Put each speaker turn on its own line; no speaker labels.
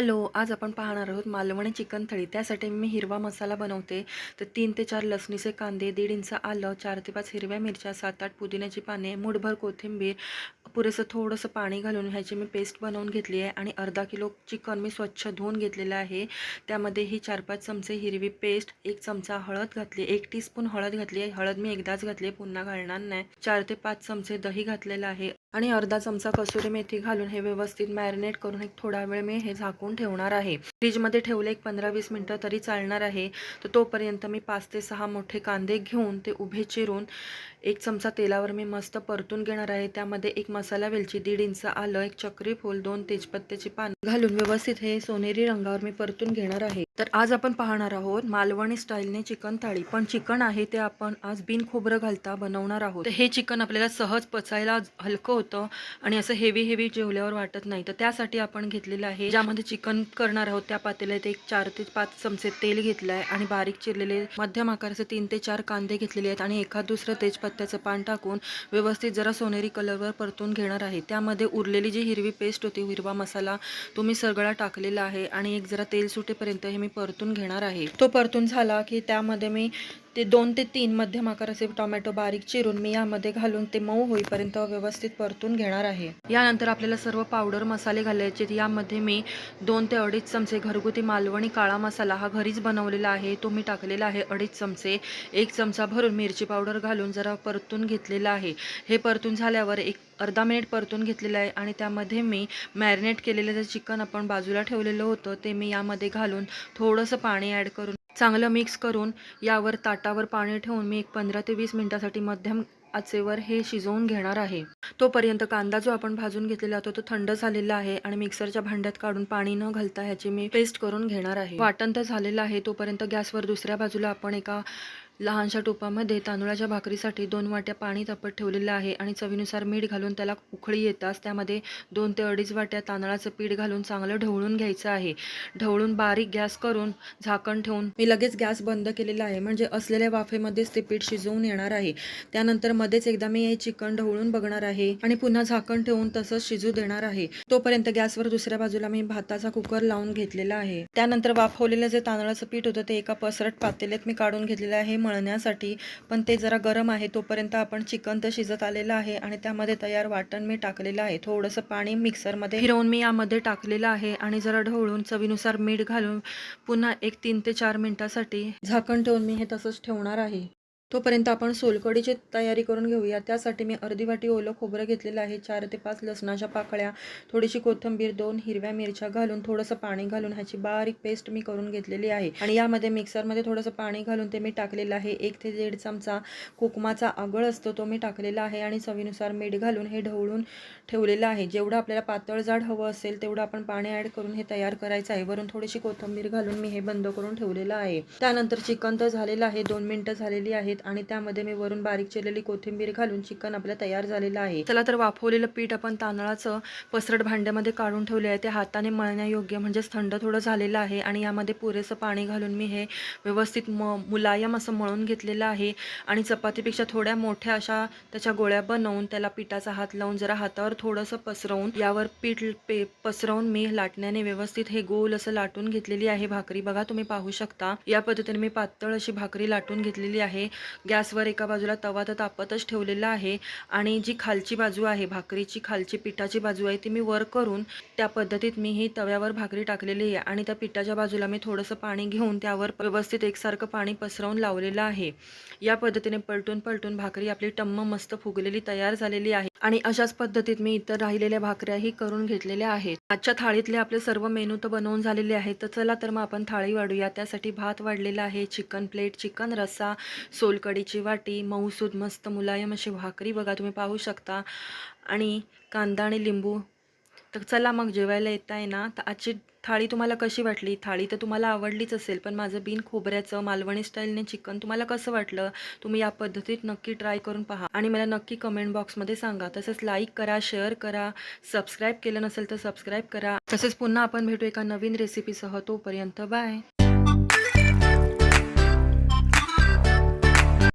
Hello आज आपण पाहणार आहोत मालवणी चिकन थळी. त्यासाठी मी हिरवा मसाला बनवते. तर तीन ते चार लसणीचे कांदे दीड इंच आलं चार ते पाच हिरव्या मिरच्या सात आठ पुदिन्याची पाने मुठभर कोथिंबीर पुरेसं थोडंसं पाणी घालून ह्याची मी पेस्ट बनवून घेतली आहे आणि अर्धा किलो चिकन मी स्वच्छ धुवून घेतलेलं आहे. त्यामध्ये ही चार पाच चमचे हिरवी पेस्ट एक चमचा हळद घातली एक टीस्पून हळद घातली आहे. हळद मी एकदाच घातली आहे पुन्हा घालणार नाही. चार ते पाच चमचे दही घातलेलं आहे. आणि अर्धा चमचा कसुरी मेथी घालून हे व्यवस्थित मॅरिनेट करून एक थोडा वेळ मी हे झाकून ठेवणार आहे. फ्रीजमध्ये ठेवले एक पंधरा वीस मिनटं तरी चालणार आहे. तर तोपर्यंत मी पाच ते सहा मोठे कांदे घेऊन ते उभे चिरून एक चमचा तेलावर मी मस्त परतून घेणार आहे. त्यामध्ये एक मसाला वेलची दीड इंच आलं एक चक्री फूल दोन तेजपत्त्याची पान घालून व्यवस्थित हे सोनेरी रंगावर मी परतून घेणार आहे. तर आज आपण पाहणार आहोत मालवणी स्टाईलने चिकन थाळी. पण चिकन आहे ते आपण आज बिन खोबरं घालता बनवणार आहोत. हे चिकन आपल्याला सहज पचायला हलकं होतं आणि असं हेवी हेवी जेवल्यावर वाटत नाही. तर त्यासाठी आपण घेतलेलं आहे ज्यामध्ये चिकन करणार आहोत त्या पातेल्यात एक चार ते पाच चमचे तेल घेतलं आहे आणि बारीक चिरलेले मध्यम आकाराचे तीन ते चार कांदे घेतलेले आहेत आणि एखाद दुसरं तेजपत्त्याचं पान टाकून व्यवस्थित जरा सोनेरी कलरवर परतून घेणार आहे. त्यामध्ये उरलेली जी हिरवी पेस्ट होती हिरवा मसाला तो मी सगळा टाकलेला आहे आणि एक जरा तेल सुटेपर्यंत हे मी परतून घेणार आहे. तो परतून झाला की त्यामध्ये मी ते दोन ते तीन मध्यम आकाराचे टोमॅटो बारीक चिरून मी यामध्ये घालून ते मऊ होईपर्यंत व्यवस्थित परतून घेणार आहे. यानंतर आपल्याला सर्व पावडर मसाले घालायचे यामध्ये मी दोन ते अडीच चमचे घरगुती मालवणी काळा मसाला हा घरीच बनवलेला आहे. तो मी टाकलेला आहे अडीच चमचे. एक चमचा भरून मिरची पावडर घालून जरा परतून घेतलेला आहे. हे परतून झाल्यावर एक अर्धा मिनिट परतून घेतलेलं आहे आणि त्यामध्ये मी मॅरिनेट केलेलं जे चिकन आपण बाजूला ठेवलेलं होतं ते मी यामध्ये घालून थोडंसं पाणी ॲड करून चांगलं मिक्स करून यावर ताटावर पाणी ठेवून मी एक पंधरा ते वीस मिनटासाठी मध्यम आचेवर हे शिजवून घेणार आहे. तोपर्यंत कांदा जो आपण भाजून घेतलेला होता तो थंड झालेला आहे आणि मिक्सरच्या भांड्यात काढून पाणी न घालता ह्याची मी पेस्ट करून घेणार आहे. वाटण तर झालेलं आहे तोपर्यंत गॅसवर दुसऱ्या बाजूला आपण एका लहानशा टोपामध्ये तांदूळाच्या भाकरीसाठी दोन वाट्या पाणी तापत ठेवलेलं आहे आणि चवीनुसार मीठ घालून त्याला उकळी येताच त्यामध्ये दोन ते अडीच वाट्या तांदळाचं पीठ घालून चांगलं ढवळून घ्यायचं आहे. ढवळून बारीक गॅस करून झाकण ठेवून मी लगेच गॅस बंद केलेला आहे. म्हणजे असलेल्या वाफेमध्येच ते पीठ शिजवून येणार आहे. त्यानंतर मध्येच एकदा मी हे चिकन ढवळून बघणार आहे आणि पुन्हा झाकण ठेवून तसंच शिजू देणार आहे. तोपर्यंत गॅसवर दुसऱ्या बाजूला मी भाताचा कुकर लावून घेतलेला आहे. त्यानंतर वाफवलेलं जे तांदळाचं पीठ होतं ते एका पसरट पातेल्यात मी काढून घेतलेलं आहे. मळण्यासाठी. पण ते जरा गरम आहे तोपर्यंत आपण चिकन तर शिजत आलेलं आहे आणि त्यामध्ये तयार वाटण मी टाकलेलं आहे. थोडंसं पाणी मिक्सरमध्ये फिरवून मी यामध्ये टाकलेलं आहे आणि जरा ढवळून चवीनुसार मीठ घालून पुन्हा एक तीन ते चार मिनटासाठी झाकण ठेवून मी हे तसंच ठेवणार आहे. तोपर्यंत आपण सोलकढीची तयारी करून घेऊया. त्यासाठी मी अर्धी वाटी ओलं खोबरं घेतलेलं आहे. चार ते पाच लसणाच्या पाकळ्या थोडीशी कोथिंबीर दोन हिरव्या मिरच्या घालून थोडंसं पाणी घालून ह्याची बारीक पेस्ट मी करून घेतलेली आहे. आणि यामध्ये मिक्सरमध्ये थोडंसं पाणी घालून ते मी टाकलेलं आहे. एक ते दीड चमचा कोकमाचा आगळ असतो तो मी टाकलेला आहे आणि चवीनुसार मीठ घालून हे ढवळून ठेवलेलं आहे. जेवढं आपल्याला पातळ जाड हवं असेल तेवढं आपण पाणी ॲड करून हे तयार करायचं आहे. वरून थोडीशी कोथिंबीर घालून मी हे बंद करून ठेवलेलं आहे. त्यानंतर चिकन तर झालेलं आहे. दोन मिनटं झालेली आहेत. आहेत आणि त्यामध्ये मी वरून बारीक चिरलेली कोथिंबीर घालून चिकन आपलं तयार झालेलं आहे. चला तर वाफवलेलं पीठ आपण तांदळाचं पसरट भांड्यामध्ये काढून ठेवले आहे ते हाताने मळण्यायोग्य म्हणजेच थंड थोडं झालेलं आहे आणि यामध्ये पुरेसं पाणी घालून मी हे व्यवस्थित म मुलायम असं मळून घेतलेलं आहे. आणि चपातीपेक्षा थोड्या मोठ्या अशा त्याच्या गोळ्या बनवून त्याला पिठाचा हात लावून जरा हातावर थोडंसं पसरवून यावर पीठ पे पसरवून मी लाटण्याने व्यवस्थित हे गोल असं लाटून घेतलेली आहे. भाकरी बघा तुम्ही पाहू शकता. या पद्धतीने मी पातळ अशी भाकरी लाटून घेतलेली आहे. गॅसवर एका बाजूला तवा तर तापतच ठेवलेला आहे आणि जी खालची बाजू आहे भाकरीची खालची पिठाची बाजू आहे ती मी वर करून त्या पद्धतीत मी ही तव्यावर भाकरी टाकलेली आहे आणि त्या पिठाच्या बाजूला मी थोडंसं पाणी घेऊन त्यावर व्यवस्थित एकसारखं पाणी पसरवून लावलेलं आहे. या पद्धतीने पलटून पलटून भाकरी आपली टम्म मस्त फुगलेली तयार झालेली आहे. आणि अशाच पद्धतीत मी इतर राहिलेल्या भाकऱ्याही करून घेतलेल्या आहेत. आजच्या थाळीतले आपले सर्व मेनू तर बनवून झालेले आहेत. तर चला तर मग आपण थाळी वाढूया. त्यासाठी भात वाढलेला आहे. चिकन प्लेट चिकन रस्सा सोलकडीची वाटी मऊसूद मस्त मुलायम अशी भाकरी बघा तुम्ही पाहू शकता. आणि कांदा आणि लिंबू तर चला मग जेवायला येत आहे ना. तर आजची थाळी तुम्हाला कशी वाटली? थाळी तर तुम्हाला आवडलीच असेल पण माझं बिन खोबऱ्याचं मालवणी स्टाईलने चिकन तुम्हाला कसं वाटलं? तुम्ही या पद्धतीत नक्की ट्राय करून पहा. आणि मला नक्की कमेंट बॉक्समध्ये सांगा. तसंच लाईक करा शेअर करा. सबस्क्राईब केलं नसेल तर सबस्क्राईब करा. तसेच पुन्हा आपण भेटू एका नवीन रेसिपीसह तोपर्यंत बाय